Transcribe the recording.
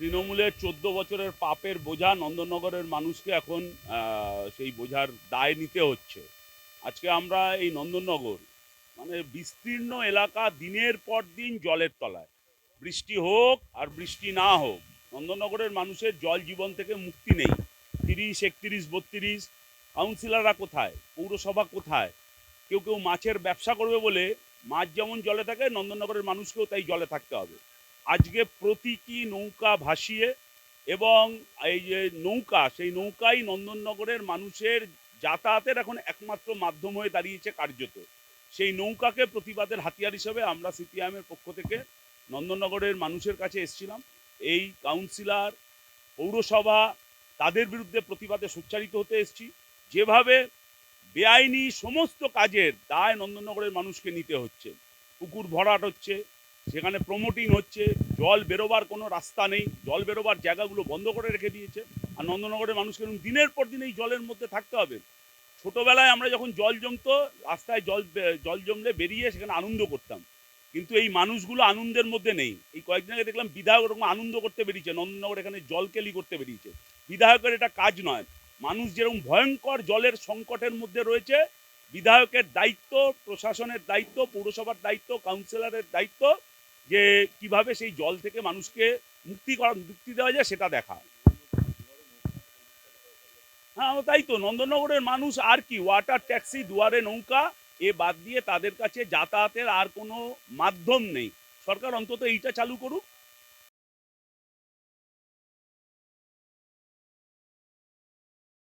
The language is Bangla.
তৃণমূলের চোদ্দ বছরের পাপের বোঝা নন্দননগরের মানুষকে এখন সেই বোঝার দায় নিতে হচ্ছে। আজকে আমরা এই নন্দননগর মানে বিস্তীর্ণ এলাকা দিনের পর দিন জলের তলায়। বৃষ্টি হোক আর বৃষ্টি না হোক নন্দননগরের মানুষের জল জীবন থেকে মুক্তি নেই। তিরিশ, একত্রিশ, বত্রিশ, কাউন্সিলররা কোথায়? পৌরসভা কোথায়? কেউ কেউ মাছের ব্যবসা করবে বলে মাছ যেমন জলে থাকে নন্দননগরের মানুষকেও তাই জলে থাকতে হবে। আজকে প্রতীকী নৌকা ভাসিয়ে এবং এই যে নৌকা, সেই নৌকাই নন্দননগরের মানুষের যাতায়াতের এখন একমাত্র মাধ্যম হয়ে দাঁড়িয়েছে কার্যত। সেই নৌকাকে প্রতিবাদের হাতিয়ার হিসেবে আমরা সিপিআইএমের পক্ষ থেকে নন্দননগরের মানুষের কাছে এসেছিলাম। এই কাউন্সিলর, পৌরসভা তাদের বিরুদ্ধে প্রতিবাদে সোচ্চারিত হতে এসেছি। যেভাবে বেআইনি সমস্ত কাজের দায় নন্দননগরের মানুষকে নিতে হচ্ছে। পুকুর ভরাট হচ্ছে সেখানে প্রমোটিং হচ্ছে, জল বেরোবার কোনো রাস্তা নেই, জল বেরোবার জায়গাগুলো বন্ধ করে রেখে দিয়েছে। আর নন্দনগরের মানুষকে দিনের পর দিন এই জলের মধ্যে থাকতে হবে। ছোটোবেলায় আমরা যখন জল জমতো, রাস্তায় জল জল জমলে বেরিয়ে সেখানে আনন্দ করতাম। কিন্তু এই মানুষগুলো আনন্দের মধ্যে নেই। এই কয়েকদিন আগে দেখলাম বিধায়ক ওরকম আনন্দ করতে বেরিয়েছে। নন্দনগর এখানে জল কেলি করতে বেরিয়েছে। বিধায়কের এটা কাজ নয়। মানুষ যেরকম ভয়ঙ্কর জলের সংকটের মধ্যে রয়েছে, বিধায়কের দায়িত্ব, প্রশাসনের দায়িত্ব, পৌরসভার দায়িত্ব কাউন্সিলরের দায়িত্ব যে কীভাবে সেই জল থেকে মানুষকে মুক্তি করা, মুক্তি দেওয়া যায় সেটা দেখা। হ্যাঁ তাই তো, নন্দনগরের মানুষ আর কি ওয়াটার ট্যাক্সি দুয়ারে নৌকা, এ বাদ দিয়ে তাদের কাছে যাতায়াতের আর কোনো মাধ্যম নেই। সরকার অন্তত এইটা চালু করুক।